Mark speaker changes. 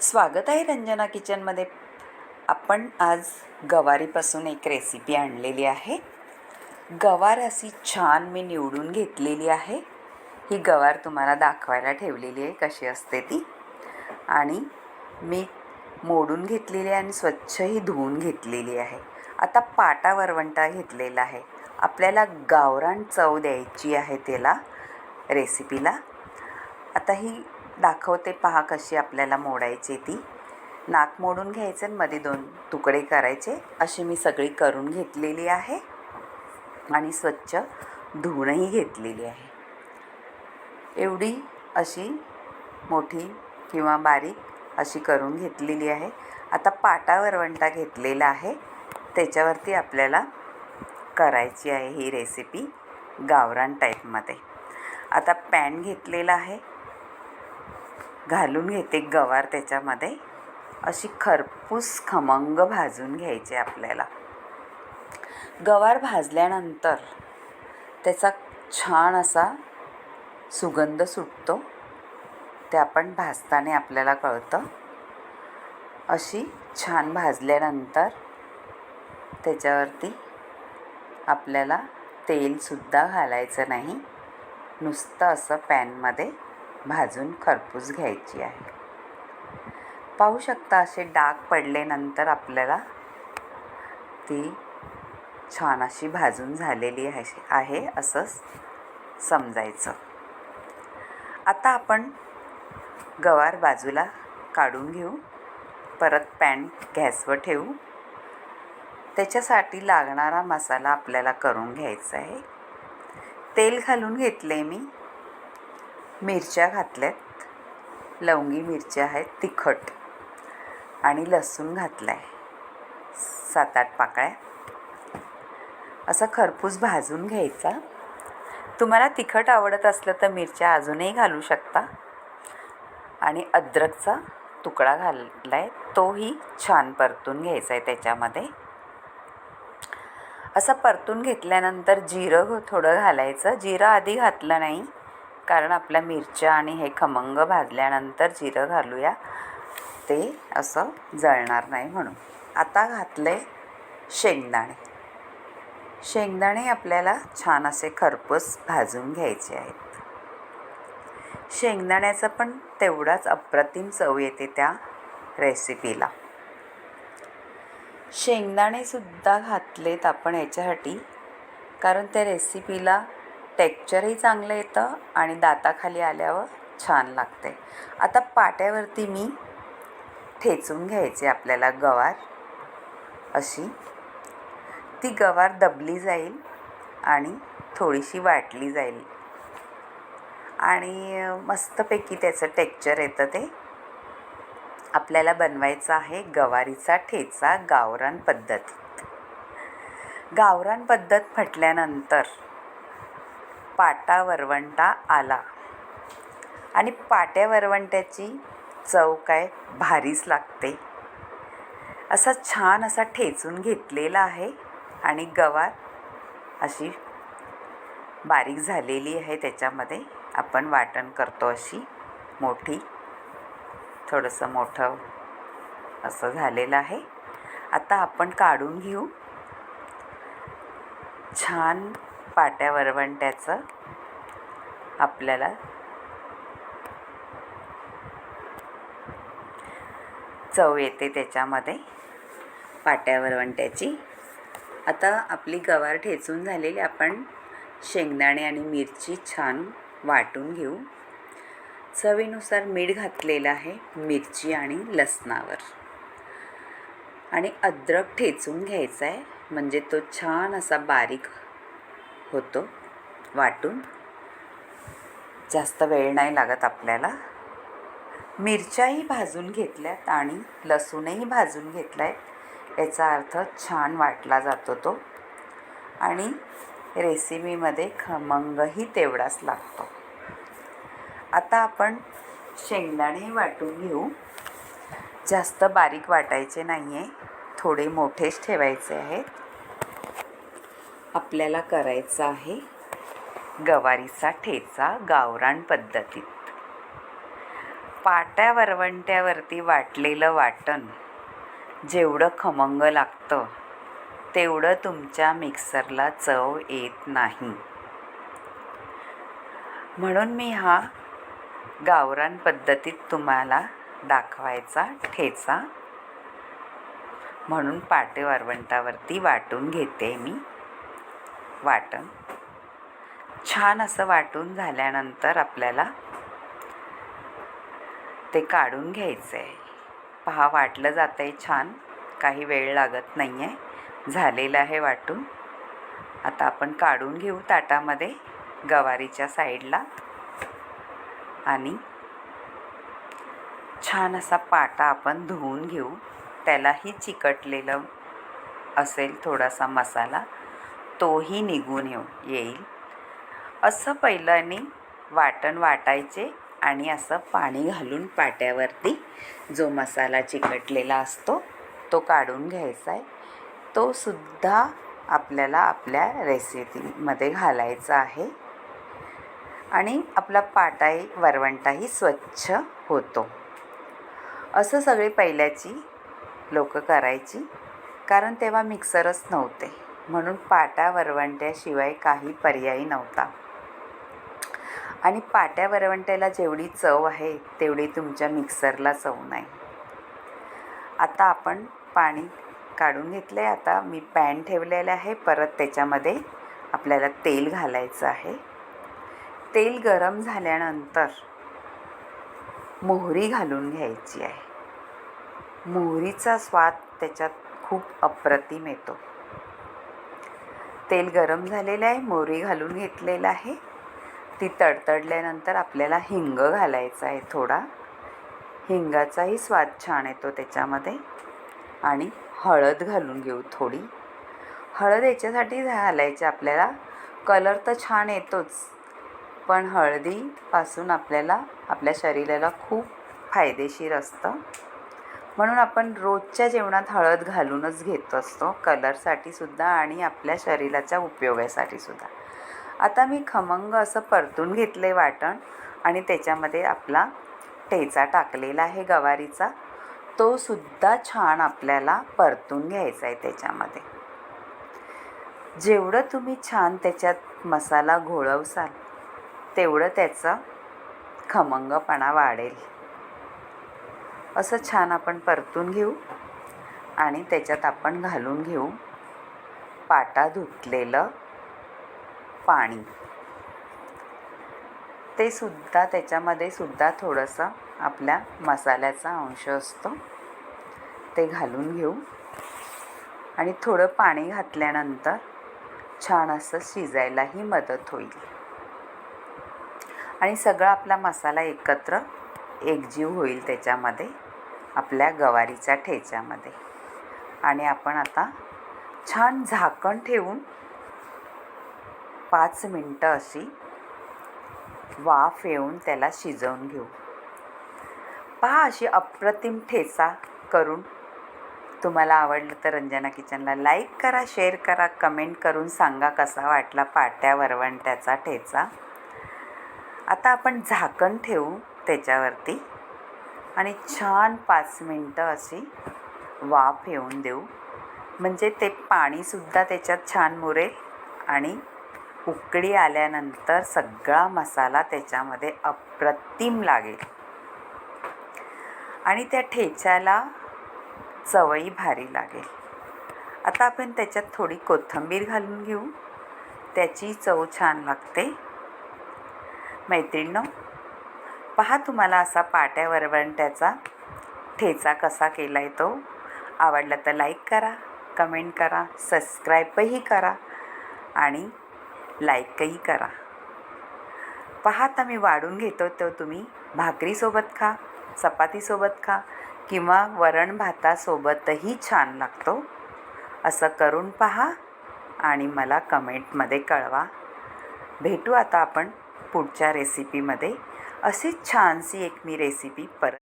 Speaker 1: स्वागत आहे रंजना किचनमध्ये. आपण आज गवारीपासून एक रेसिपी आणलेली आहे. गवार अशी छान मी निवडून घेतलेली आहे. ही गवार तुम्हाला दाखवायला ठेवलेली आहे कशी असते ती. आणि मी मोडून घेतलेली आहे आणि स्वच्छही धुवून घेतलेली आहे. आता पाटा वरवंटा घेतलेला आहे. आपल्याला गावरान चव द्यायची आहे त्याला रेसिपीला आता ही दाखवते पहा कशी आपल्याला मोडायची ती. नाक मोडून घ्यायचं आणि मध्ये दोन तुकडे करायचे. अशी मी सगळी करून घेतलेली आहे. आणि स्वच्छ धुवूनही घेतलेली आहे. एवढी अशी मोठी किंवा बारीक अशी करून घेतलेली आहे. आता पाटा वरवंटा घेतलेला आहे. त्याच्यावरती आपल्याला करायची आहे ही रेसिपी गावरान टाईपमध्ये आता पॅन घेतलेला आहे. घालून घेते गवार त्याच्यामध्ये. अशी खरपूस खमंग भाजून घ्यायची आपल्याला. गवार भाजल्यानंतर त्याचा छान असा सुगंध सुटतो. ते आपण भाजताना आपल्याला कळतं. अशी छान भाजल्यानंतर त्याच्यावरती आपल्याला तेलसुद्धा घालायचं नाही. नुसतं असं पॅनमध्ये भाजून खरपूस घ्यायची आहे. पाहू शकता असे डाग पडल्यानंतर आपल्याला ती छान अशी भाजून झालेली आहे आहे असं समजायचं. आता आपण गवार बाजूला काढून घेऊ. परत पॅन गॅसवर ठेवू. त्याच्यासाठी लागणारा मसाला आपल्याला करून घ्यायचा आहे. तेल घालून घेतले मी. मिरच्या घातल्यात. लवंगी मिरच्या आहेत तिखट आणि लसूण घातला आहे सात आठ पाकळ्या. असं खरपूस भाजून घ्यायचा. तुम्हाला तिखट आवडत असलं तर मिरच्या अजूनही घालू शकता. आणि अद्रकचा तुकडा घालला आहे तोही छान परतून घ्यायचा आहे त्याच्यामध्ये. असं परतून घेतल्यानंतर जिरं थोडं घालायचं. जिरं आधी घातलं नाही. कारण आपल्या मिरच्या आणि हे खमंग भाजल्यानंतर जिरं घालूया. ते असं जळणार नाही म्हणून. आता घातले शेंगदाणे. शेंगदाणे आपल्याला छान असे खरपूस भाजून घ्यायचे आहेत. शेंगदाण्याचा पण तेवढाच अप्रतिम चव येते त्या रेसिपीला शेंगदाणेसुद्धा घातलेत आपण याच्यासाठी कारण त्या रेसिपीला टेक्चरही चांगलं येतं आणि दाताखाली आल्यावर छान लागते. आता पाट्यावरती मी ठेचून घ्यायचे आपल्याला गवार अशी. ती गवार दबली जाईल आणि थोडीशी वाटली जाईल. आणि मस्तपैकी त्याचं टेक्चर येतं ते. आपल्याला बनवायचं आहे गवारीचा ठेचा गावरान पद्धतीत. गावरान पद्धत म्हटल्यानंतर पाटा वरवंटा आला. आणि पाट्या वरवंट्याची चव काय? भारीच लागते. असा छान असा ठेचून घेतलेला आहे आणि गवार अशी बारीक झालेली आहे त्याच्यामध्ये. आपण वाटण करतो अशी. मोठी. थोडंसं मोठं असं झालेलं आहे. आता आपण काढून घेऊ. छान पाट्या वरवंट्याचं आपल्याला. चव येते त्याच्यामध्ये पाट्या वरवंट्याची आता आपली गवार ठेचून झालेली आपण शेंगदाणे आणि मिरची छान वाटून घेऊ. चवीनुसार मीठ घातलेलं आहे मिरची आणि लसणावर. आणि अद्रक ठेचून घ्यायचा आहे म्हणजे तो छान असा बारीक होतो. वाटून. जास्त वेळ नाही लागत आपल्याला. मिरच्याही भाजून घेतल्यात आणि लसूणही भाजून घेतला आहे याचा अर्थ छान वाटला जातो तो. आणि रेसिपीमध्ये खमंगही तेवढाच लागतो. आता आपण शेंगदाणे वाटून घेऊ. जास्त बारीक वाटायचे नाही आहे थोडे मोठेच ठेवायचे आहेत. आपल्याला करायचं आहे गवारीचा ठेचा गावरान पद्धतीत. पाट्या वरवंट्यावरती वाटलेलं वाटण जेवढं खमंग लागतं तेवढं तुमच्या मिक्सरला चव येत नाही. म्हणून मी हा गावरान पद्धतीत तुम्हाला दाखवायचा ठेचा म्हणून पाटे वरवंटावरती वाटून घेते मी. वाटण. छान असं वाटून झाल्यानंतर आपल्याला ते काढून घ्यायचं आहे पहा वाटलं जातं आहे छान. काही वेळ लागत नाही आहे झालेलं आहे वाटून. आता आपण काढून घेऊ ताटामध्ये गवारीच्या साईडला. आणि छान असा पाटा आपण धुवून घेऊ. त्यालाही चिकटलेलं असेल थोडासा मसाला. तोही निघून येऊ येईल. असं पहिल्याने वाटण वाटायचे आणि असं पाणी घालून पाट्यावरती जो मसाला चिकटलेला असतो तो काढून घ्यायचा आहे. तो सुद्धा आपल्याला आपल्या रेसिपीमध्ये घालायचा आहे. आणि आपला पाटाही वरवंटाही स्वच्छ होतो. असं सगळे पहिल्याची लोकं करायची कारण तेव्हा मिक्सरच नव्हते. म्हणून पाटा वरवंट्याशिवाय काही पर्यायी नव्हता. आणि पाट्या वरवंट्याला जेवढी चव आहे तेवढी तुमच्या मिक्सरला चव नाही. आता आपण पाणी काढून घेतलं आहे आता मी पॅन ठेवलेलं आहे. परत त्याच्यामध्ये आपल्याला तेल घालायचं आहे. तेल गरम झाल्यानंतर मोहरी घालून घ्यायची आहे. मोहरीचा स्वाद त्याच्यात खूप अप्रतिम येतो. तेल गरम झालेलं आहे मोहरी घालून घेतलेलं आहे. ती तडतडल्यानंतर आपल्याला हिंग घालायचा आहे थोडा. हिंगाचाही स्वाद छान येतो त्याच्यामध्ये. आणि हळद घालून घेऊ थोडी. हळद याच्यासाठी घालायची आपल्याला. कलर तर छान येतोच. पण हळदीपासून आपल्याला आपल्या शरीराला खूप फायदेशीर असतं. म्हणून आपण रोजच्या जेवणात हळद घालूनच घेत असतो. कलरसाठी सुद्धा आणि आपल्या शरीराच्या उपयोगासाठी सुद्धा. आता मी खमंग असं परतून घेतलं आहे वाटण आणि त्याच्यामध्ये आपला ठेचा टाकलेला आहे गवारीचा. तो सुद्धा छान आपल्याला परतून घ्यायचा आहे त्याच्यामध्ये. जेवढं तुम्ही छान त्याच्यात मसाला घोळवसाल तेवढं त्याचा खमंगपणा वाढेल. असं छान आपण परतून घेऊ आणि त्याच्यात आपण घालून घेऊ पाटा धुतलेलं पाणी. ते सुद्धा त्याच्यामध्ये सुद्धा थोडंसं आपल्या मसाल्याचा अंश असतो. ते घालून घेऊ आणि थोडं पाणी घातल्यानंतर छान असं शिजायलाही मदत होईल. आणि सगळा आपला मसाला एकत्र एकजीव होईल त्याच्यामध्ये. आपल्या गवारीच्या ठेच्यामध्ये. आणि आपण आता छान झाकण ठेवून पाच मिनटं अशी वाफ येऊन त्याला शिजवून घेऊ. पहा अशी अप्रतिम ठेचा करून. तुम्हाला आवडलं तर रंजना किचनला लाईक करा शेअर करा कमेंट करून सांगा कसा वाटला पाट्या वरवंट्याचा ठेचा. आता आपण झाकण ठेवू त्याच्यावरती. आणि छान पाच मिनटं अशी वाफ येऊन देऊ. म्हणजे ते पाणीसुद्धा त्याच्यात छान मुरेल आणि उकळी आल्यानंतर सगळा मसाला त्याच्यामध्ये अप्रतिम लागेल. आणि त्या ठेच्याला चवई भारी लागेल. आता आपण त्याच्यात थोडी कोथिंबीर घालून घेऊ. त्याची चव छान लागते. मैत्रिणीनं पहा तुम्हाला असा पाट्या वरवंट्याचा ठेचा कसा केला आहे तो. आवडला तर लाईक करा कमेंट करा सबस्क्राईबही करा आणि लाईकही करा. पहा आता मी वाढून घेतो तो तुम्ही भाकरीसोबत खा चपातीसोबत खा किंवा वरण भातासोबतही छान लागतो. असं करून पहा आणि मला कमेंटमध्ये कळवा. भेटू आता आपण पुढच्या रेसिपीमध्ये अशीच छानशी एक मी रेसिपी परत